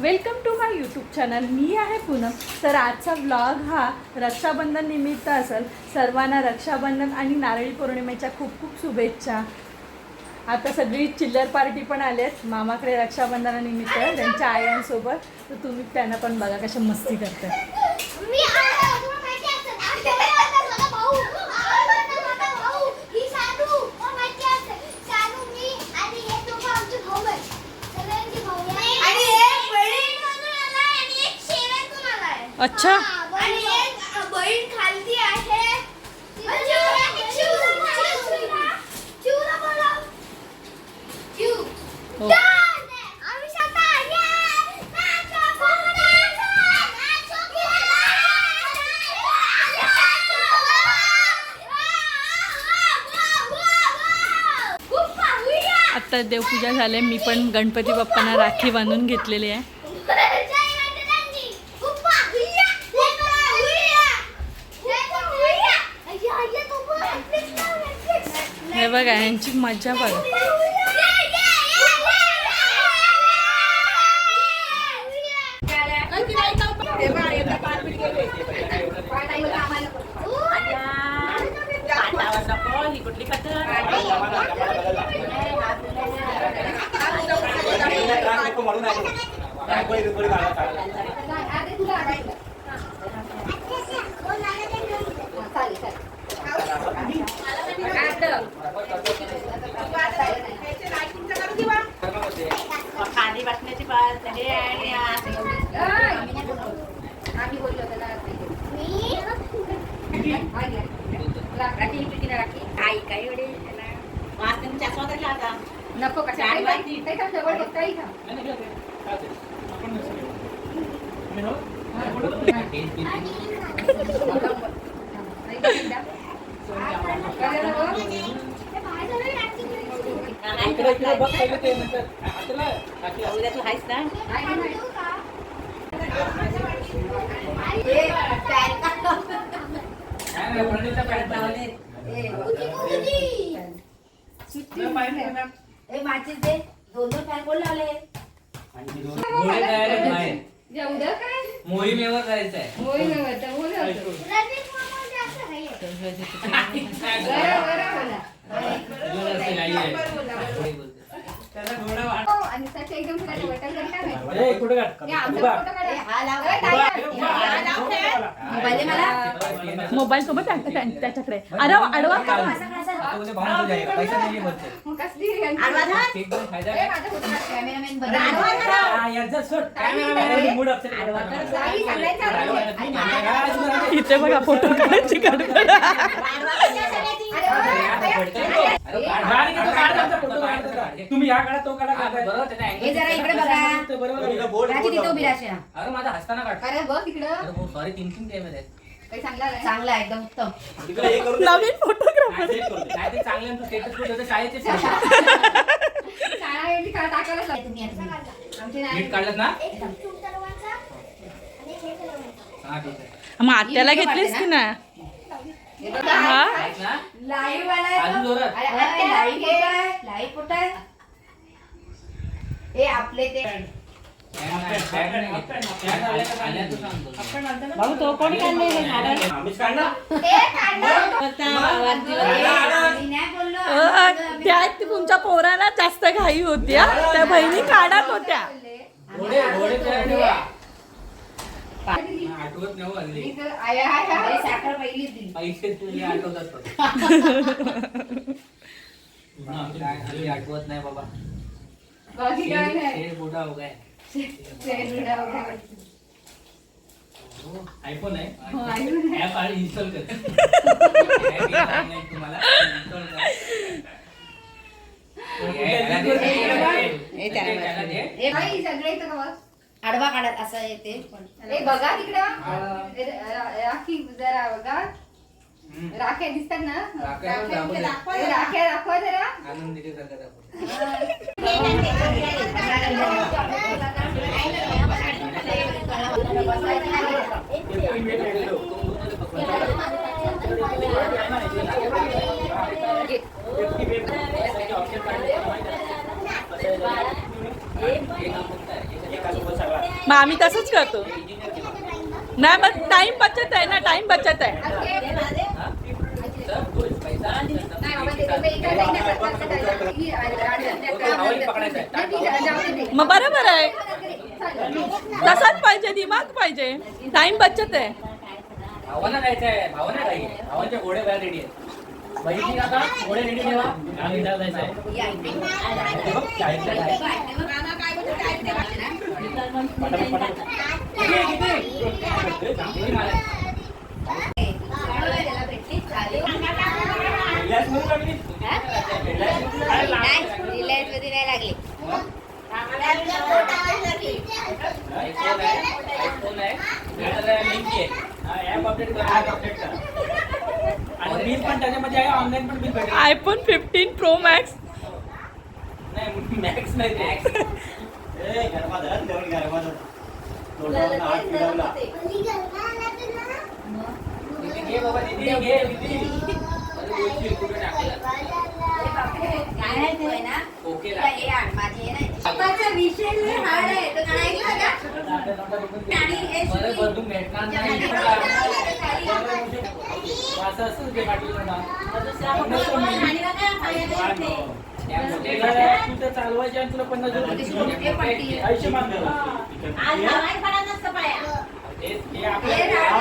Welcome to my YouTube channel. मी आहे पूनम. तर आजचा ब्लॉग हा रक्षाबंधन निमित्त असेल. सर्वांना रक्षाबंधन आणि नारळी पौर्णिमेच्या खूप खूप शुभेच्छा. आता सगळी चिल्लर पार्टी पण आलेत मामाकडे रक्षाबंधनानिमित्त त्यांच्या आयांसोबत. तर तुम्ही त्यांना पण बघा कशा मस्ती करतात मी आहे तुम्हाला माहिती असेल आमच्याकडे माझा भाऊ माझा भाऊ ही सानू मला माहिती असेल सानू मी आणि हे दोघं आमचे भाऊ आहेत सगळ्यांचे भाऊ आहे आणि एक बहीण आलाय आणि एक शेवटून आलाय अच्छा. हा, आणि एक बहीण खालती आहे चिवला बोला चिव हो. आम्ही स्वतः ये नाचो आता देवपूजा झाली. मी पण गणपती बाप्पांना राखी बांधून घेतलेली आहे. बघा यांची मजा बघा. खाली बसण्याची पाच हे आणि आम्ही बोललो त्याला राखी पिटी राखी आई काय एवढे वाचते म्हणजे चष्मा तरी आता नको का चार माहिती बाकी. काही का जवळ बघ काही का उद्या तू आहेस ना माझे ते दोन दोन फॅन कोण लावले उद्या काय मोहिमेवर जायचं आहे मोहीम आहे वाटतं, बोल ना तू. बरं, बरं बोला. तुझं असं नाही आहे. कोणी बोलते. हो, आणि त्याच्या एकदम खाली बटन करणार आहे. ए, कुठे काढ? हे आमचा उभा. फोटो काढा. हा लाव. ए, ताई, हा लाव उभा. ते. मोबाईल मला मोबाईल सोबत त्या- त्या- त्याच्याकडे अरे आता हो जाएगा, पैसा नाही बोलते. हा, इथे बघा फोटो काढायची. तुम्ही हा काढा तो काढा हा, हे जरा इकडे बघा बरोबर तिथं उभी राहा अरे माझा हसताना काढ अरे बघ तिकडं अरे हो सॉरी तीन तीन कॅमेरे आहेत चांगला आहे. चांगला आहे, एकदम उत्तम. इकडे हे करून दे. नवीन फोटोग्राफर मग आत्याला घेतलीस की ना. लाईव्ह हे आपले ते. भाऊ तो कोणी काढले तुमच्या पोराला जास्त घाई होती हा. त्या बहिणी काढत होत्या आठवत नाही साखर पैसे तुझे आठवतात आठवत नाही बाबा हो गए आयफोन आहे. हो. ऍप आणि इन्स्टॉल कर. तुम्हाला. हे. आडवा काढत असं येते. पण ए बघा तिकडं. राखी जरा बघा. राख्या दिसतात ना? राख्या दाखव जरा सारखा दाखव. एका सोबत सगळा मग आम्ही तसंच करतो. नाही मग टाइम बचत आहे ना टाइम बचत आहे. मग बरोबर आहे. तसाच पाहिजे दिमाग पाहिजे टाइम बचत आहे भावाला जायचं आहे भावाला काही भावांचे घोडे बाहेर रेडी आहेत बहिणी काका घोडे रेडी ठेवा आम्ही जायचं आहे हे बघ, चाळीसला आहे. पटापट, पटापट. किती, किती? किती माल आहे? रिलॅक्समध्ये लागली? काय लागलं? आयफोन फिफ्टीन प्रो मॅक्स नाही मॅक्स नाही. ओके विषय लय hard आहे. तो गाणं ऐकलं का? परत बदलून भेटणार नाही. असं असं ते पाटील त्या मोठे गाड्या तू तर चालवायचे आणि तुला पन्नास रुपये मागणार. तेच हा,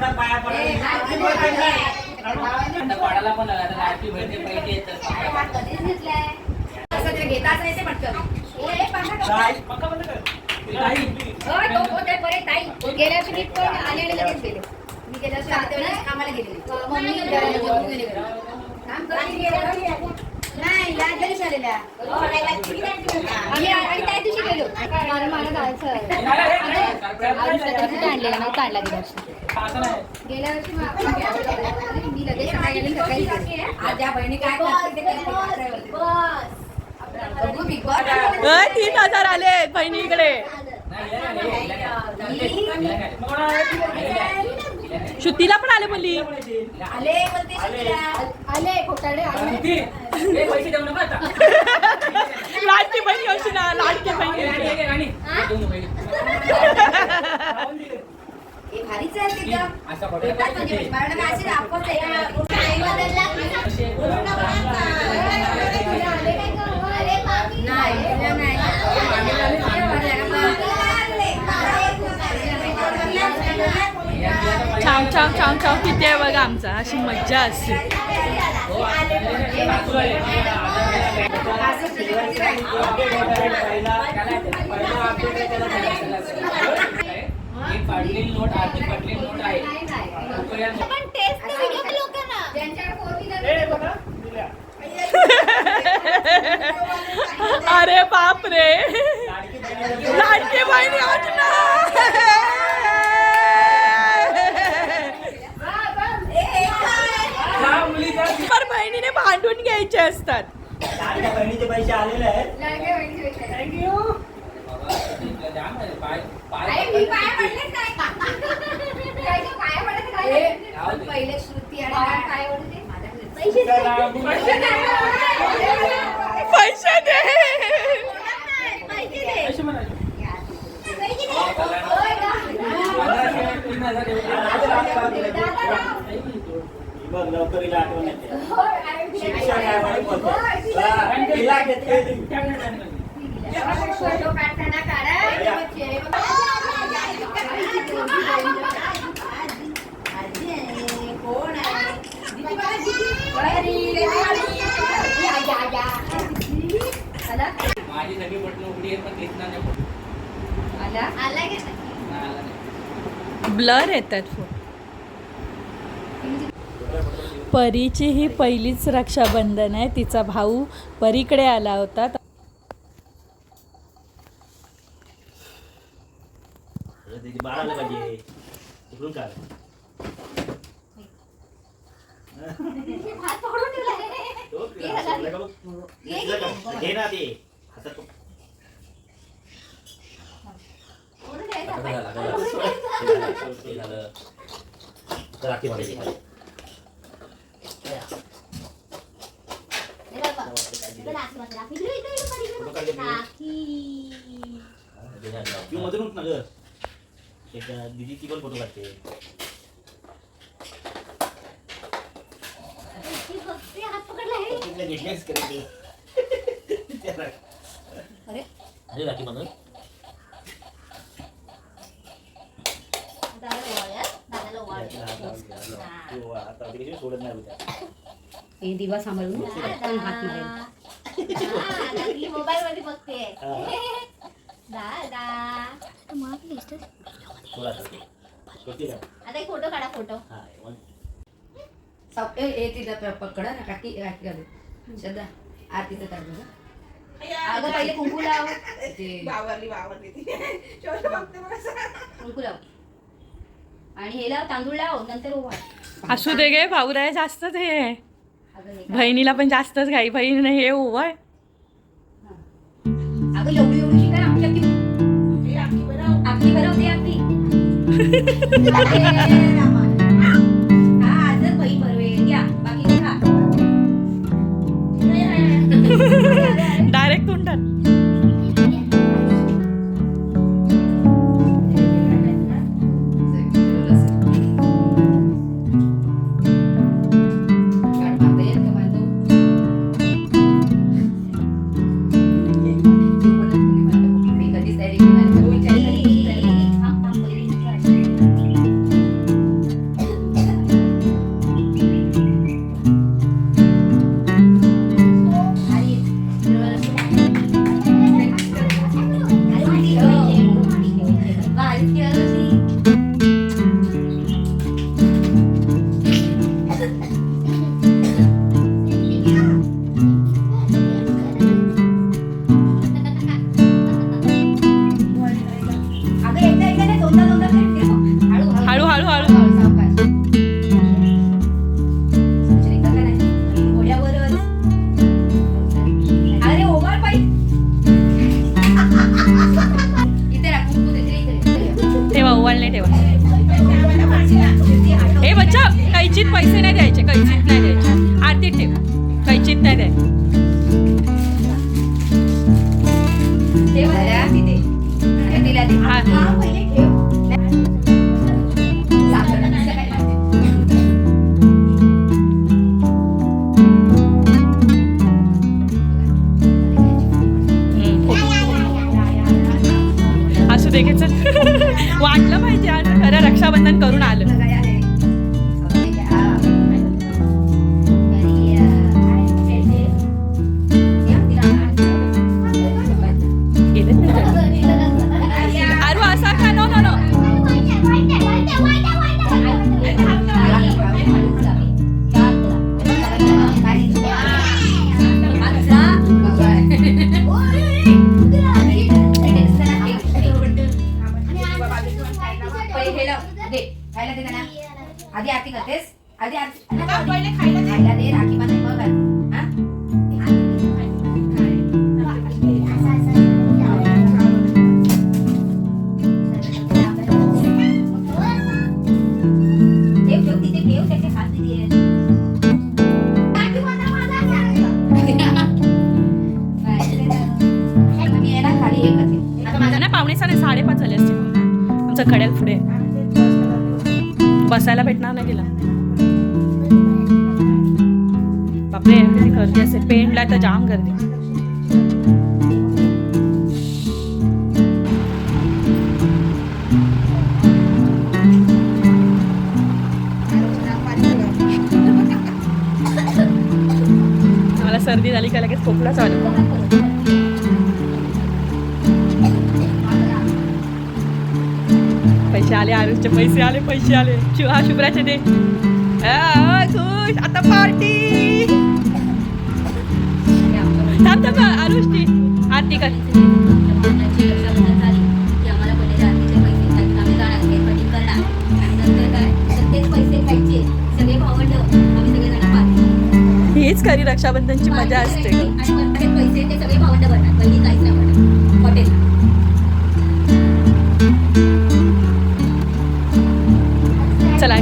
पण पाया पाडाला आला आता आरती भरते पैसे येतात. आणलेला नव्हता आणला गेल्या वर्षी गेल्या वर्षी. मी लगेच. आज या बहिणी काय तीन हजार आले बहिणीकडे श्रुतीला पण आले बोलली आले बोलते सुट्टीला. आले खोटाडे आले. पैसे देऊ नका आता. लाडकी बहिणी अशी ना लाडकी बहिणी भारीच आहे ते एकदम. असं खोटं येतात म्हणजे पैसे. मला काय अशी दाखवत आहे. नाही, तुला नाही. छाव छाव छाव किती आहे बघा आमचा. अशी मज्जा असते. अरे बाप रे लाडकी बहिणी आज ना हा, मुलीचा पर बहिणीने भांडून घ्यायचे असतात लाडक्या बहिणीचे पैसे आलेले आहेत लाडक्या बहिणीचे पैसे आहे. बाबा, इथलं जाम आहे. पाय पाय अरे, मी पाया पडलेच नाही. काय गं, पाया पडायचं काय? जाऊ दे. पहिले श्रुती आणि हा काय ओढते? चला, मुली- पैसे दे. पैसे म्हणाले. बघ आठवण येते शिक्षा काय बोलते. हा. फोटो काढताना काढा कोण आहे? माझी सगळी बटणं उघडी आहेत पण दिसणार नाही फोटो. आला? ब्लर येतात फोन परीची ही पहिलीच रक्षाबंधन आहे तिचा भाऊ परीकडे आला होता त्याची तू मधून उठ ना ग एक दिदी ती पण फोटो काढते. अरे अरे राखी तिकडे सोडत नाही दिवा सांभाळून हात मोबाईल मध्ये बघते. दादा. सोड आता ते. फोटो काढा फोटो ए पकडा ना काकी घालू आरतीचं काढ बघा अगं पहिले कुंकू लाव. ते वावरली वावरली ती. कुंकू लाव. आणि हे लाव तांदूळ लाव नंतर ओवाळ असू दे गे भाऊराय हे हे काय? बहिणीला पण जास्तच घाई. बहीण हे ओवळ अगं एवढी एवढीशी काय हे करते आता माझा ना पावणे साडे साडेपाच झाले असते आमचं कड्याल पुढे बसायला भेटणार नाही तिला बापरे किती गर्दी असते पेंडला तर जाम गर्दी. मला सर्दी झाली का लगेच खोकला चालू. पैसे आले आरुषचे पैसे आले पैसे आले. शिव हा शुभ्राचे दे खुश आता पार्टी थांब थांब आरुषची आरती कर हीच खरी रक्षाबंधनची मजा असते पैसे ते सगळे भावंड पहिली काहीच नाही हॉटेल चला